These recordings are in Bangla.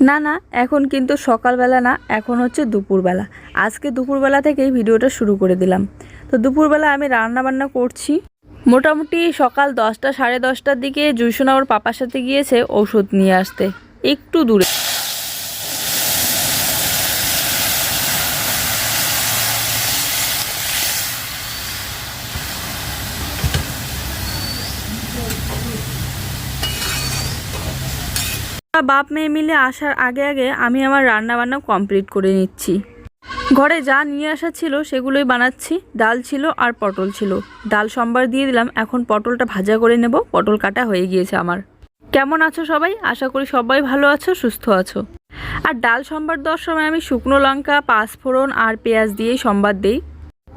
না না, এখন কিন্তু সকালবেলা না, এখন হচ্ছে দুপুরবেলা। আজকে দুপুরবেলা থেকেই ভিডিওটা শুরু করে দিলাম। তো দুপুরবেলা আমি রান্না বান্না করছি। মোটামুটি সকাল দশটা সাড়ে দশটার দিকে জুইসোনা আমার পাপার সাথে গিয়েছে ওষুধ নিয়ে আসতে। একটু দূরে। বাপ মেয়ে মিলে আসার আগে আগে আমি আমার রান্না বান্না কমপ্লিট করে নিচ্ছি। ঘরে যা নিয়ে আসা ছিল সেগুলোই বানাচ্ছি। ডাল ছিল আর পটল ছিল। ডাল সম্বার দিয়ে দিলাম। এখন পটলটা ভাজা করে নেব। পটল কাটা হয়ে গিয়েছে আমার। কেমন আছো সবাই? আশা করি সবাই ভালো আছো, সুস্থ আছো। আর ডাল সম্বার দেওয়ার সময় আমি শুকনো লঙ্কা, পাঁচফোড়ন আর পেঁয়াজ দিয়েই সম্বাদ দিই।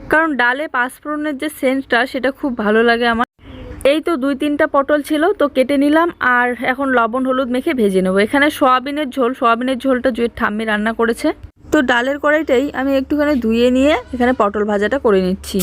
কারণ ডালে পাঁচফোড়নের যে সেন্টটা, সেটা খুব ভালো লাগে আমার। এই তো দুই তিনটা পটল ছিল, তো কেটে নিলাম আর এখন লবণ হলুদ মেখে ভেজে নেব। এখানে সোয়াবিনের ঝোল, সোয়াবিনের ঝোলটা জুয়ের ঠাম্মি রান্না করেছে। তো ডালের কড়াইটাই আমি একটুখানি ধুয়ে নিয়ে এখানে পটল ভাজাটা করে নিচ্ছি।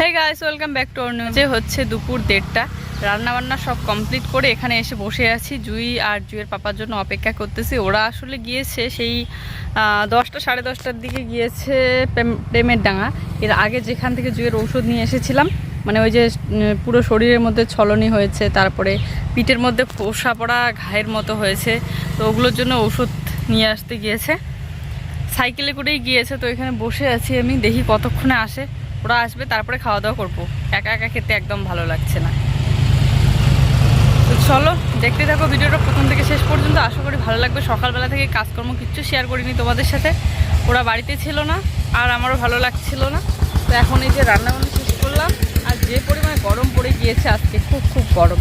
Hey guys welcome back to যে হচ্ছে দুপুর দেড়টা। রান্না বান্না সব কমপ্লিট করে এখানে এসে বসে আছি। জুই আর জুইয়ের পাপার জন্য অপেক্ষা করতেছি। ওরা আসলে গিয়েছে সেই দশটা, সাড়ে দশটার দিকে গিয়েছে প্রেম- প্রেমের ডাঙা। এর আগে যেখান থেকে জুইয়ের ঔষধ নিয়ে এসেছিলাম মানে ওই যে পুরো শরীরের মধ্যে ছলনি হয়েছে, তারপরে পিঠের মধ্যে পোষা পড়া ঘায়ের মতো হয়েছে। তো ওগুলোর জন্য ওষুধ নিয়ে আসতে গিয়েছে। সাইকেলে করেই গিয়েছে, তো এখানে বসে আছি আমি। দেখি কতক্ষণে আসে। ওরা আসবে, তারপরে খাওয়া দাওয়া করব। একা একা খেতে একদম ভালো লাগছে না। তো চলো, দেখতে থাকো ভিডিওটা প্রথম থেকে শেষ পর্যন্ত। আশা করি ভালো লাগবে। সকালবেলা থেকে কাজকর্ম কিচ্ছু শেয়ার করিনি তোমাদের সাথে। ওরা বাড়িতে ছিল না, আর আমারও ভালো লাগছিল না। তো এখন এই যে রান্নাবান্না শেষ করলাম, আর যে পরিমাণে গরম পড়ে গিয়েছে আজকে, খুব খুব গরম।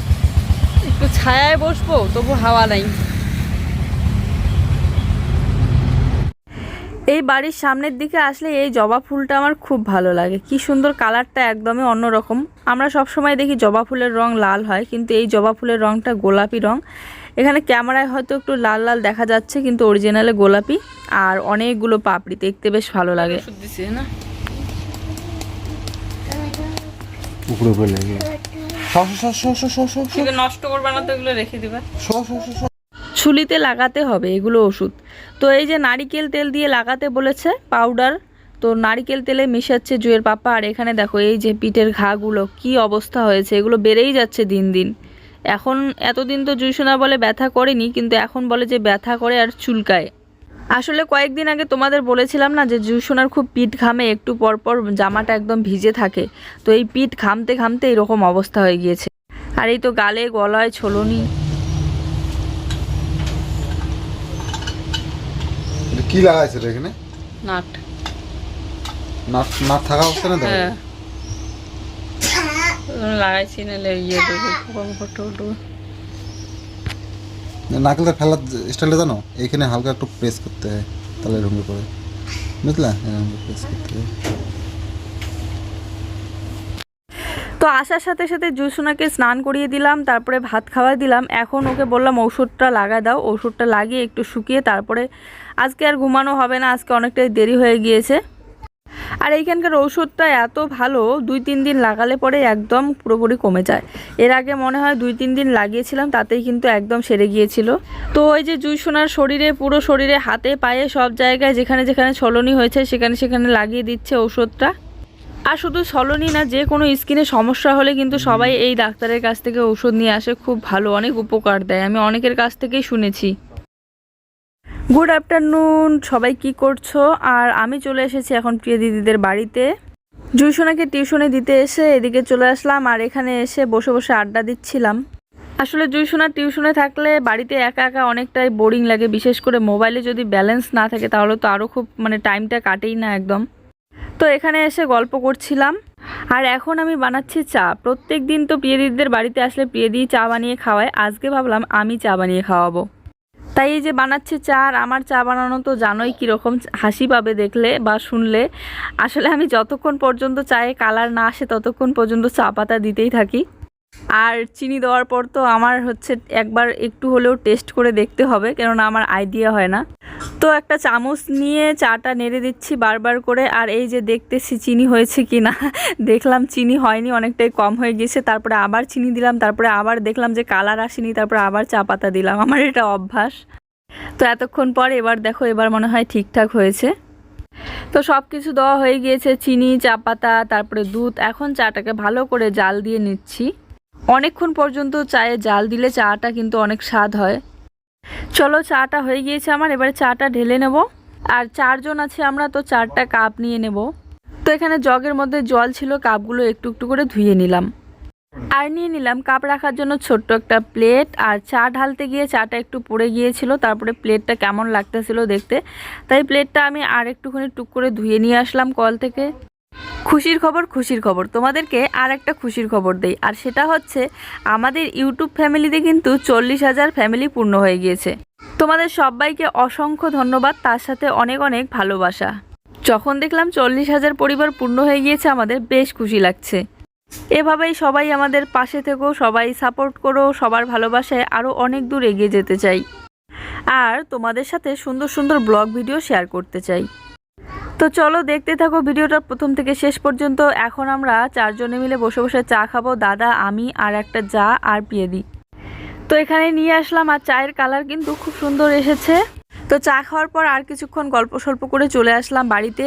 একটু ছায়ায় বসবো, তবু হাওয়া নাই। এই বাড়ির সামনের দিকে আসলে এই জবা ফুলটা আমার খুব ভালো লাগে। কি সুন্দর কালারটা একদমই অন্যরকম। আমরা সব সময় দেখি জবা ফুলের রং লাল হয় কিন্তু এই জবা ফুলের রংটা গোলাপি রং। এখানে ক্যামেরায় হয়তো একটু লাল লাল দেখা যাচ্ছে কিন্তু অরিজিনালে গোলাপি। আর অনেকগুলো পাপড়ি দেখতে বেশ ভালো লাগে। না? উপরে উপরে লেগে সর সর সর সর সর সর সর নষ্ট করবে না তো এগুলো রেখে দিবা। ছুলিতে লাগাতে হবে, এগুলো ওষুধ। তো এই যে নারিকেল তেল দিয়ে লাগাতে বলেছে, পাউডার, তো নারিকেল তেলে মিশাচ্ছে জুয়ের পাপা, আর এখানে দেখো এই যে পিঠের ঘাগুলো, কি অবস্থা হয়েছে, এগুলো বেড়েই যাচ্ছে দিন দিন। এখন এতদিন তো জুইসোনা বলে ব্যথা করেনি, কিন্তু এখন বলে যে ব্যথা করে আর চুলকায়। আসলে কয়েকদিন আগে তোমাদের বলেছিলাম না যে জুইসোনার খুব পিঠ ঘামে, একটু পর পর জামাটা একদম ভিজে থাকে। তো এই পিঠ ঘামতে ঘামতে এরকম অবস্থা হয়ে গিয়েছে। আর এই তো গালে, গলায়, ছোলনি। কি লাগাইছে রে এখানে? নাট। নাট নাট থাকা অবস্থা না দেখো লাগাইছি লাগাইছি লে ইয়ে দেবো ফটো উঠবো নারকেলটা ফেলার স্টাইলটা জানো? এখানে হালকা একটু প্রেস করতে হয় তাহলে ঢুকে পড়ে বুঝলা? প্রেস করতে হয়। তো আসার সাথে সাথে জুসুনাকে স্নান করিয়ে দিলাম, তারপরে ভাত খাওয়া দিলাম। এখন ওকে বললাম ওষুধটা লাগা দাও ওষুধটা লাগিয়ে একটু শুকিয়ে তারপরে আজকে আর ঘুমানো হবে না, আজকে অনেকটাই দেরি হয়ে গিয়েছে। আর এইখানকার ওষুধটা এত ভালো, দুই তিন দিন লাগালে পরে একদম পুরোপুরি কমে যায়। এর আগে মনে হয় দুই তিন দিন লাগিয়েছিলাম, তাতেই কিন্তু একদম সেরে গিয়েছিল। তো ওই যে জুইসোনার শরীরে, পুরো শরীরে, হাতে, পায়ে সব জায়গায় যেখানে যেখানে ছলনি হয়েছে, সেখানে সেখানে লাগিয়ে দিচ্ছে ওষুধটা আর শুধু সলনি না যে কোনো স্কিনে সমস্যা হলে কিন্তু সবাই এই ডাক্তারের কাছ থেকে ওষুধ নিয়ে আসে খুব ভালো অনেক উপকার দেয়। আমি অনেকের কাছ থেকেই শুনেছি। গুড আফটারনুন সবাই কি করছ? আর আমি চলে এসেছি এখন প্রিয় দিদিদের বাড়িতে। জুইসোনাকে টিউশনে দিতে এসে এদিকে চলে আসলাম আর এখানে এসে বসে বসে আড্ডা দিচ্ছিলাম। আসলে জুইসোনা টিউশনে থাকলে বাড়িতে একা একা অনেকটাই বোরিং লাগে বিশেষ করে মোবাইলে যদি ব্যালেন্স না থাকে তাহলে তো আরও খুব মানে টাইমটা কাটেই না একদম। তো এখানে এসে গল্প করছিলাম। আর এখন আমি বানাচ্ছি চা। প্রত্যেক দিন তো প্রিয়দিদের বাড়িতে আসলে প্রিয়দি চা বানিয়ে খাওয়ায়। আজকে ভাবলাম আমি চা বানিয়ে খাওয়াবো। তাই এই যে বানাচ্ছি চা আর আমার চা বানানো তো জানোই কীরকম হাসি পাবে দেখলে বা শুনলে। আসলে আমি যতক্ষণ পর্যন্ত চায়ে কালার না আসে ততক্ষণ পর্যন্ত চা পাতা দিতেই থাকি। আর চিনি দেওয়ার পর তো আমার হচ্ছে একবার একটু হলেও টেস্ট করে দেখতে হবে, কেননা আমার আইডিয়া হয় না। তো একটা চামচ নিয়ে চাটা নেড়ে দিচ্ছি বারবার করে, আর এই যে দেখতেছি চিনি হয়েছে কি না দেখলাম চিনি হয়নি, অনেকটাই কম হয়ে গেছে তারপরে আবার চিনি দিলাম, তারপরে আবার দেখলাম যে কালার আসেনি, তারপরে আবার চা পাতা দিলাম, আমার এটা অভ্যাস। তো এতক্ষণ পর এবার দেখো, এবার মনে হয় ঠিকঠাক হয়েছে। তো সব কিছু দেওয়া হয়ে গিয়েছে, চিনি, চা পাতা, তারপরে দুধ, এখন চাটাকে ভালো করে জাল দিয়ে নিচ্ছি। অনেকক্ষণ পর্যন্ত চায়ে জাল দিলে চাটা কিন্তু অনেক স্বাদ হয়। চলো চাটা হয়ে গিয়েছে আমার, এবারে চাটা ঢেলে নেব। আর চারজন আছে আমরা, তো চারটা কাপ নিয়ে নেব। তো এখানে জগের মধ্যে জল ছিল, কাপগুলো একটু একটু করে ধুয়ে নিলাম। আর নিয়ে নিলাম কাপ রাখার জন্য ছোট্ট একটা প্লেট। আর চা ঢালতে গিয়ে চাটা একটু পড়ে গিয়েছিল, তারপরে প্লেটটা কেমন লাগতেছিল দেখতে। তাই প্লেটটা আমি আর একটুখানি টুক করে ধুয়ে নিয়ে আসলাম কল থেকে। খুশির খবর খুশির খবর। তোমাদেরকে আর একটা খুশির খবর দেই, আর সেটা হচ্ছে আমাদের ইউটিউব ফ্যামিলিতে কিন্তু চল্লিশ হাজার ফ্যামিলি পূর্ণ হয়ে গিয়েছে। তোমাদের সবাইকে অসংখ্য ধন্যবাদ, তার সাথে অনেক অনেক ভালোবাসা। যখন দেখলাম চল্লিশ হাজার পরিবার পূর্ণ হয়ে গিয়েছে, আমাদের বেশ খুশি লাগছে। এভাবেই সবাই আমাদের পাশে থেকো, সবাই সাপোর্ট করো, সবার ভালোবাসায় আরও অনেক দূর এগিয়ে যেতে চাই। আর তোমাদের সাথে সুন্দর সুন্দর ব্লগ ভিডিও শেয়ার করতে চাই। তো চলো দেখতে থাকো ভিডিওটা প্রথম থেকে শেষ পর্যন্ত। এখন আমরা চারজনে মিলে বসে বসে চা খাব, দাদা, আমি আর একটা যা আর পিয়েদি তো এখানে নিয়ে আসলাম আর চায়ের কালার কিন্তু খুব সুন্দর এসেছে। তো চা খাওয়ার পর আর কিছুক্ষণ গল্প সল্প করে চলে আসলাম বাড়িতে।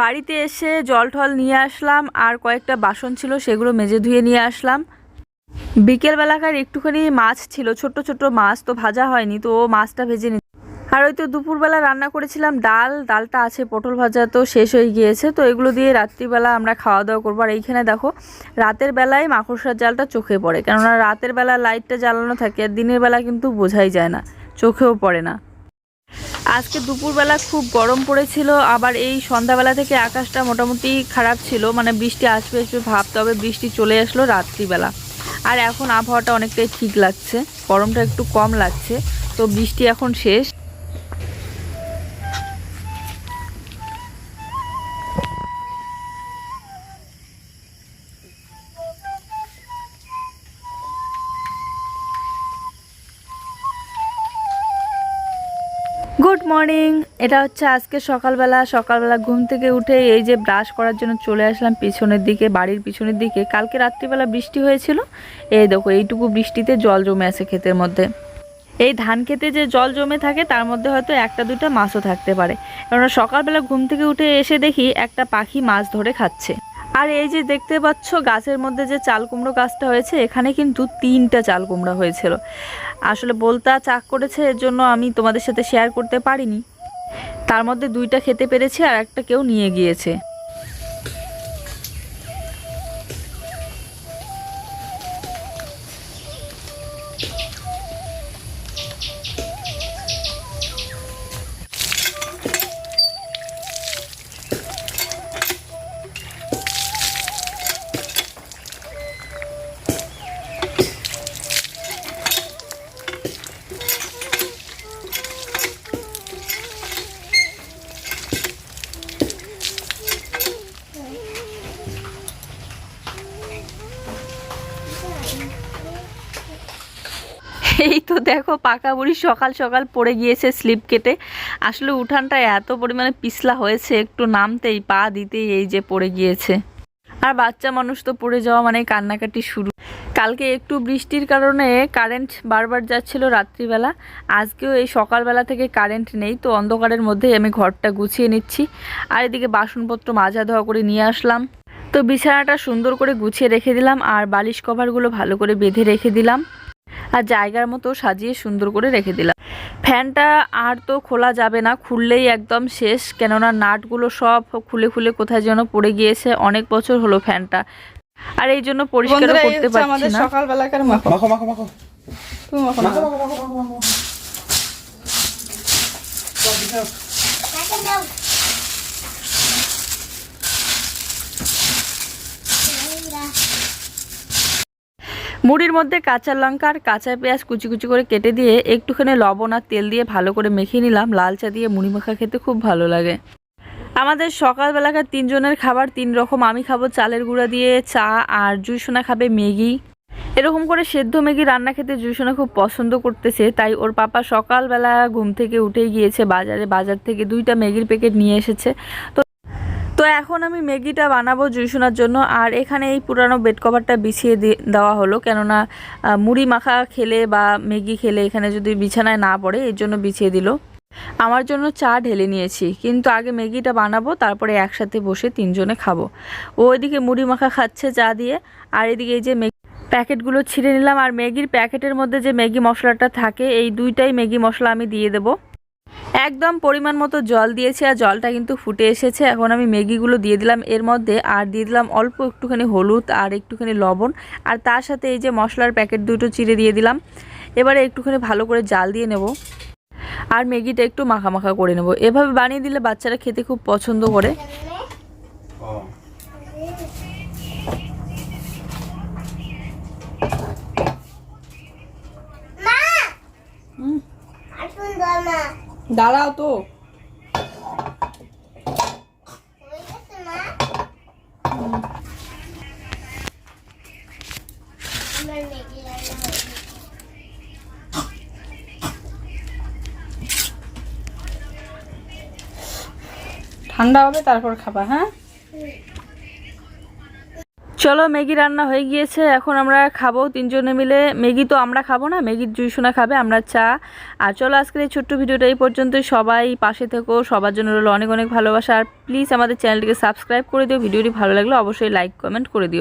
বাড়িতে এসে জল টল নিয়ে আসলাম, আর কয়েকটা বাসন ছিল সেগুলো মেজে ধুয়ে নিয়ে আসলাম। বিকেলবেলাকার একটুখানি মাছ ছিল ছোট ছোট মাছ তো ভাজা হয়নি, তো ও মাছটা ভেজে আর ওই তো দুপুরবেলা রান্না করেছিলাম ডাল, ডালটা আছে, পটল ভাজা তো শেষ হয়ে গিয়েছে, তো এগুলো দিয়ে রাত্রিবেলা আমরা খাওয়া দাওয়া করব। আর এইখানে দেখো, রাতের বেলায় মাকড়সার জালটা চোখে পড়ে, কেননা রাতের বেলা লাইটটা জ্বালানো থাকে আর দিনের বেলা কিন্তু বোঝাই যায় না, চোখেও পড়ে না। আজকে দুপুরবেলা খুব গরম পড়েছিল, আবার এই সন্ধ্যাবেলা থেকে আকাশটা মোটামুটি খারাপ ছিল মানে বৃষ্টি আসবে আসবে ভাব, তবে বৃষ্টি চলে আসলো রাত্রিবেলা। আর এখন আবহাওয়াটা অনেকটাই ঠিক লাগছে, গরমটা একটু কম লাগছে, তো বৃষ্টি এখন শেষ। এটা হচ্ছে আজকে সকালবেলা সকালবেলা ঘুম থেকে উঠে এই যে ব্রাশ করার জন্য চলে আসলাম পিছনের দিকে, বাড়ির পিছনের দিকে। কালকে রাত্রিবেলা বৃষ্টি হয়েছিল। এই দেখো, এইটুকু বৃষ্টিতে জল জমে আছে ক্ষেতের মধ্যে। এই ধান খেতে যে জল জমে থাকে, তার মধ্যে হয়তো একটা দুইটা মাছও থাকতে পারে। কেননা সকালবেলা ঘুম থেকে উঠে এসে দেখি একটা পাখি মাছ ধরে খাচ্ছে। আর এই যে দেখতে পাচ্ছ, গাছের মধ্যে যে চাল কুমড়ো গাছটা হয়েছে, এখানে কিন্তু তিনটা চাল কুমড়া হয়েছিল। আসলে বলতা চাক করেছে, এর জন্য আমি তোমাদের সাথে শেয়ার করতে পারিনি। তার মধ্যে দুইটা খেতে পেরেছি আর একটা কেউ নিয়ে গিয়েছে। এই তো দেখো পাকা বুড়ি সকাল সকাল পড়ে গিয়েছে স্লিপ কেটে। আসলে উঠানটা এত পরিমাণে পিছলা হয়েছে, একটু নামতেই, পা দিতেই এই যে পড়ে গিয়েছে। আর বাচ্চা মানুষ তো পড়ে যাওয়া মানে কান্নাকাটি শুরু। কালকে একটু বৃষ্টির কারণে কারেন্ট বারবার যাচ্ছিল রাত্রিবেলা। আজকেও এই সকালবেলা থেকে কারেন্ট নেই, তো অন্ধকারের মধ্যেই আমি ঘরটা গুছিয়ে নিচ্ছি। আর এদিকে বাসনপত্র মাজা ধোয়া করে নিয়ে আসলাম। তো বিছানাটা সুন্দর করে গুছিয়ে রেখে দিলাম, আর বালিশ কভারগুলো ভালো করে বেঁধে রেখে দিলাম। আর জায়গার মতো সাজিয়ে সুন্দর করে রেখে দিলাম। ফ্যানটা আর তো খোলা যাবে না খুললেই একদম শেষ। কেননা নাটগুলো সব খুলে খুলে কোথায় যেন পড়ে গিয়েছে। অনেক বছর হলো ফ্যানটা। আর এই জন্য পরিষ্কার করতে পারছি না। সকালবেলাকার মাখো মাখো মাখো মাখো। তুমি মাখো মাখো। মাখো মাখো মাখো মুড়ির মধ্যে কাঁচা লঙ্কা আর কাঁচা পেঁয়াজ কুচি কুচি করে কেটে দিয়ে একটুখানি লবণ আর তেল দিয়ে ভালো করে মেখে নিলাম। লাল চা দিয়ে মুড়ি মাখা খেতে খুব ভালো লাগে। আমাদের সকালবেলাকার তিনজনের খাবার তিন রকম। আমি খাব চালের গুঁড়া দিয়ে চা আর জুইসোনা খাবে ম্যাগি। এরকম করে সেদ্ধ ম্যাগি রান্না খেতে জুসোনা খুব পছন্দ করতেছে। তাই ওর পাপা সকালবেলা ঘুম থেকে উঠেই গিয়েছে বাজারে। বাজার থেকে দুইটা ম্যাগির প্যাকেট নিয়ে এসেছে। তো তো এখন আমি ম্যাগিটা বানাবো জুইসোনার জন্য, আর এখানে এই পুরানো বেড কভারটা বিছিয়ে দেওয়া হলো। কেননা মুড়ি মাখা খেলে বা ম্যাগি খেলে এখানে যদি বিছানায় না পড়ে, এর জন্য বিছিয়ে দিল। আমার জন্য চা ঢেলে নিয়েছি, কিন্তু আগে ম্যাগিটা বানাবো, তারপরে একসাথে বসে তিনজনে খাব। ও ওইদিকে মুড়ি মাখা খাচ্ছে চা দিয়ে, আর এদিকে এই যে প্যাকেটগুলো ছিঁড়ে নিলাম, আর ম্যাগির প্যাকেটের মধ্যে যে ম্যাগি মশলাটা থাকে, এই দুইটাই ম্যাগি মশলা আমি দিয়ে দেবো। একদম পরিমাণ মতো জল দিয়েছি আর জলটা কিন্তু ফুটে এসেছে। এখন আমি ম্যাগিগুলো দিয়ে দিলাম। এর মধ্যে আর দিয়ে দিলাম অল্প একটুখানি হলুদ আর একটুখানি লবণ। আর তার সাথে এই যে মশলার প্যাকেট দুটো চিড়ে দিয়ে দিলাম। এবারে একটুখানি ভালো করে জাল দিয়ে নেব। আর ম্যাগিটা একটু মাখা মাখা করে নেব। এভাবে বানিয়ে দিলে বাচ্চারা খেতে খুব পছন্দ করে। দাঁড়াও তো। ঠান্ডা হবে তারপর খাবা হ্যাঁ? চলো, ম্যাগি রান্না হয়ে গিয়েছে, এখন আমরা খাব তিনজনে মিলে। ম্যাগি তো আমরা খাব না ম্যাগির জুই শোনা খাবে, আমরা চা। আর চলো, আজকের এই ছোট্ট ভিডিওটা এই পর্যন্ত সবাই পাশে থেকো, সবার জন্য রইল অনেক অনেক ভালোবাসা। আর প্লিজ আমাদের চ্যানেলটিকে সাবস্ক্রাইব করে দিও, ভিডিওটি ভালো লাগলে অবশ্যই লাইক কমেন্ট করে দিও।